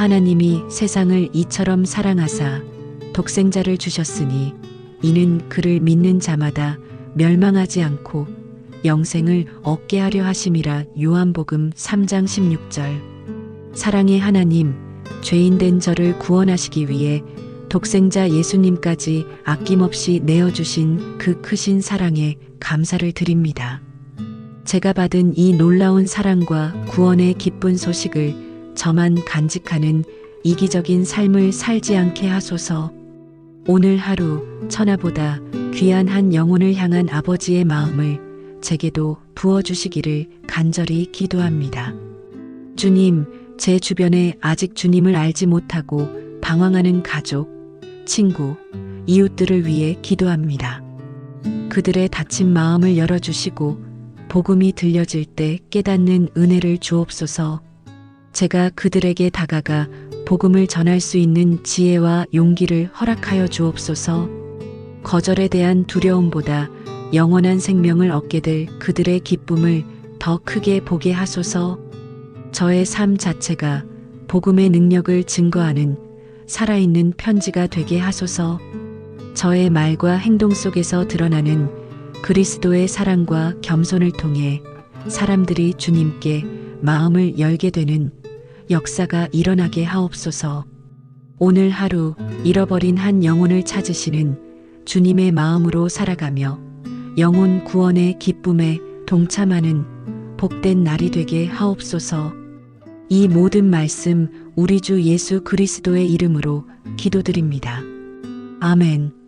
하나님이 세상을 이처럼 사랑하사 독생자를 주셨으니 이는 그를 믿는 자마다 멸망하지 않고 영생을 얻게 하려 하심이라 요한복음 3장 16절 사랑의 하나님 죄인 된 저를 구원하시기 위해 독생자 예수님까지 아낌없이 내어 주신 그 크신 사랑에 감사를 드립니다. 제가 받은 이 놀라운 사랑과 구원의 기쁜 소식을 저만 간직하는 이기적인 삶을 살지 않게 하소서. 오늘 하루 천하보다 귀한 한 영혼을 향한 아버지의 마음을 제게도 부어주시기를 간절히 기도합니다. 주님, 제 주변에 아직 주님을 알지 못하고 방황하는 가족, 친구, 이웃들을 위해 기도합니다. 그들의 다친 마음을 열어주시고 복음이 들려질 때 깨닫는 은혜를 주옵소서. 제가 그들에게 다가가 복음을 전할 수 있는 지혜와 용기를 허락하여 주옵소서. 거절에 대한 두려움보다 영원한 생명을 얻게 될 그들의 기쁨을 더 크게 보게 하소서. 저의 삶 자체가 복음의 능력을 증거하는 살아있는 편지가 되게 하소서. 저의 말과 행동 속에서 드러나는 그리스도의 사랑과 겸손을 통해 사람들이 주님께 마음을 열게 되는 역사가 일어나게 하옵소서. 오늘 하루 잃어버린 한 영혼을 찾으시는 주님의 마음으로 살아가며 영혼 구원의 기쁨에 동참하는 복된 날이 되게 하옵소서. 이 모든 말씀 우리 주 예수 그리스도의 이름으로 기도드립니다. 아멘.